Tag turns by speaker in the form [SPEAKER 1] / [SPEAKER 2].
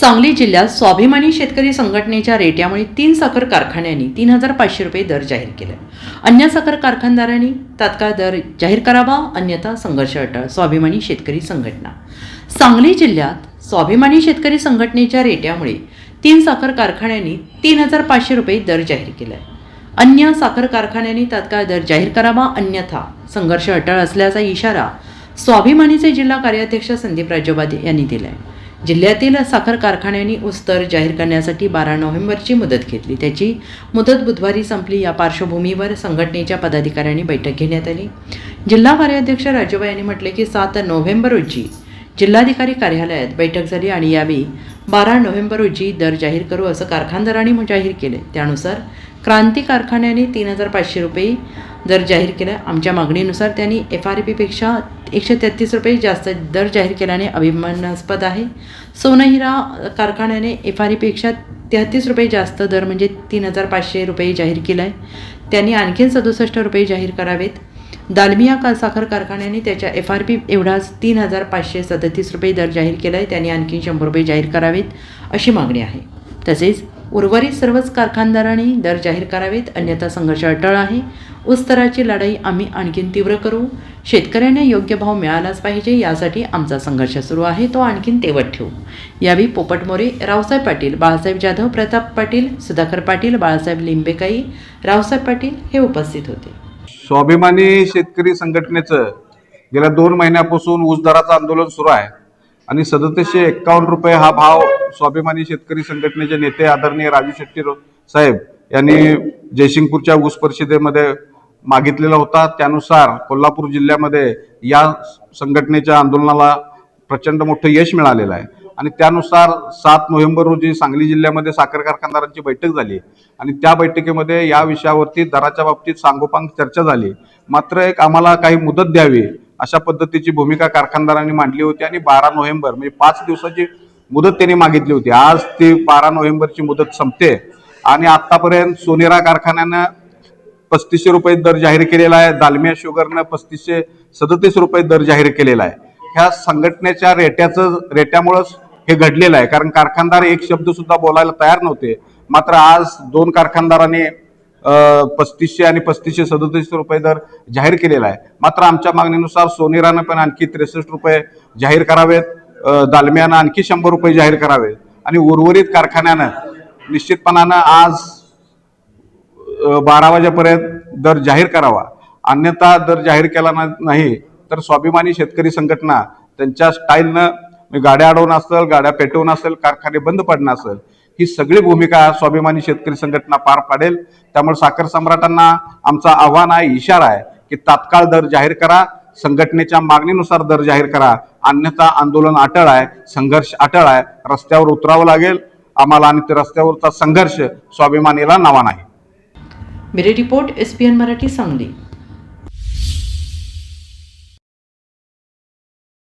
[SPEAKER 1] सांगली जिल्ह्यात स्वाभिमानी शेतकरी संघटनेच्या रेट्यामुळे तीन साखर कारखान्यांनी तीन हजार पाचशे रुपये दर जाहीर केले. अन्य साखर कारखानदारांनी तात्काळ दर जाहीर करावा अन्यथा संघर्ष अटळ स्वाभिमानी शेतकरी संघटना. सांगली जिल्ह्यात स्वाभिमानी शेतकरी संघटनेच्या रेट्यामुळे तीन साखर कारखान्यांनी तीन हजार पाचशे रुपये दर जाहीर केला. अन्य साखर कारखान्यांनी तात्काळ दर जाहीर करावा अन्यथा संघर्ष अटळ असल्याचा इशारा स्वाभिमानीचे जिल्हा कार्याध्यक्ष संदीप राजोबादे यांनी दिलाय. जिल्ह्यातील साखर कारखान्यांनी ऊस दर जाहीर करण्यासाठी बारा नोव्हेंबरची मुदत घेतली. त्याची मुदत बुधवारी संपली. या पार्श्वभूमीवर संघटनेच्या पदाधिकाऱ्यांनी बैठक घेण्यात आली. जिल्हा कार्याध्यक्ष राजूबाई यांनी म्हटले की सात नोव्हेंबर रोजी जिल्हाधिकारी कार्यालयात बैठक झाली आणि यावेळी बारा नोव्हेंबर रोजी दर जाहीर करू असं कारखानदारांनी जाहीर केले. त्यानुसार क्रांती कारखान्याने तीन हजार पाचशे रुपये दर जाहीर केला. आमच्या मागणीनुसार त्यांनी एफ आर पीपेक्षा एकशे तेहतीस रुपये जास्त दर जाहीर केल्याने अभिमानास्पद आहे. सोनहिरा कारखान्याने एफ आर पीपेक्षा तेहतीस रुपये जास्त दर म्हणजे तीन हजार पाचशे रुपये जाहीर केला आहे त्यांनी आणखीन सदुसष्ट रुपये जाहीर करावेत. दालमिया का साखर कारखान्याने त्याच्या एफ आर पी एवढाच तीन हजार पाचशे सदतीस रुपये दर जाहीर केला आहे त्यांनी आणखी शंभर रुपये जाहीर करावेत अशी मागणी आहे. तसेच उर्वरित सर्वच कारखानदारांनी दर जाहीर करावेत अन्यथा संघर्ष अटळ आहे. ऊस लढाई आम्ही आणखीन तीव्र करू. शेतकऱ्यांना योग्य भाव मिळालाच पाहिजे यासाठी आमचा संघर्ष सुरू आहे तो आणखीन तेवत ठेवू. यावेळी पोपट मोरे रावसाहेब पाटील बाळासाहेब जाधव प्रताप पाटील सुधाकर पाटील बाळासाहेब लिंबेकाई रावसाहेब पाटील हे उपस्थित होते.
[SPEAKER 2] स्वाभिमानी शेतकरी संघटनेचं गेल्या दोन महिन्यापासून ऊस दराचं आंदोलन सुरू आहे. आणि सदतीसशे एक्कावन्न रुपये हा भाव स्वाभिमानी शेतकरी संघटनेचे नेते आदरणीय राजू शेट्टी साहेब यांनी जयसिंगपूरच्या ऊस परिषदेमध्ये मागितलेला होता. त्यानुसार कोल्हापूर जिल्ह्यामध्ये या संघटनेच्या आंदोलनाला प्रचंड मोठं यश मिळालेलं आहे. आणि त्यानुसार सात नोव्हेंबर रोजी सांगली जिल्ह्यामध्ये साखर कारखानदारांची बैठक झाली. आणि त्या बैठकीमध्ये या विषयावरती दराच्या बाबतीत सांगोपांग चर्चा झाली. मात्र एक आम्हाला काही मुदत द्यावी अशा पद्धतीची भूमिका कारखानदारांनी मांडली होती आणि बारा नोव्हेंबर म्हणजे पाच दिवसाची मुदत त्यांनी मागितली होती. आज ती बारा नोव्हेंबरची मुदत संपते आणि आतापर्यंत सोनेरा कारखान्यानं पस्तीसशे रुपये दर जाहीर केलेला आहे दालमिया शुगरनं पस्तीसशे सदतीस रुपये दर जाहीर केलेला आहे. ह्या संघटनेच्या रेट्याचं रेट्यामुळंच हे घडलेलं आहे कारण कारखानदार एक शब्द सुद्धा बोलायला तयार नव्हते. मात्र आज दोन कारखानदारांनी पस्तीसशे आणि पस्तीसशे सदतीस रुपये दर जाहीर केलेला आहे. मात्र आमच्या मागणीनुसार सोनेरानं पण आणखी त्रेसष्ट रुपये जाहीर करावेत. दालम्यानं आणखी शंभर रुपये जाहीर करावेत. आणि उर्वरित कारखान्यानं निश्चितपणानं आज बारा वाजेपर्यंत दर जाहीर करावा. अन्यथा दर जाहीर केला ना- नाही तर स्वाभिमानी शेतकरी संघटना त्यांच्या स्टाईलनं गाड्या अडवणं असेल गाड्या पेटवणं असेल कारखाने बंद पडणं असेल ही सगळी भूमिका स्वाभिमानी शेतकरी संघटना पार पाडेल. त्यामुळे साखर सम्राटांना आमचा आव्हान आहे इशारा आहे की तात्काळ दर जाहीर करा संघटनेच्या मागणीनुसार दर जाहीर करा. अन्यथा आंदोलन अटळ आहे संघर्ष अटळ आहे रस्त्यावर उतरावं लागेल. आम्हाला आणि ते रस्त्यावरचा संघर्ष स्वाभिमानीला नावा नाही.
[SPEAKER 1] मेरे report S P N Marathi Sangli.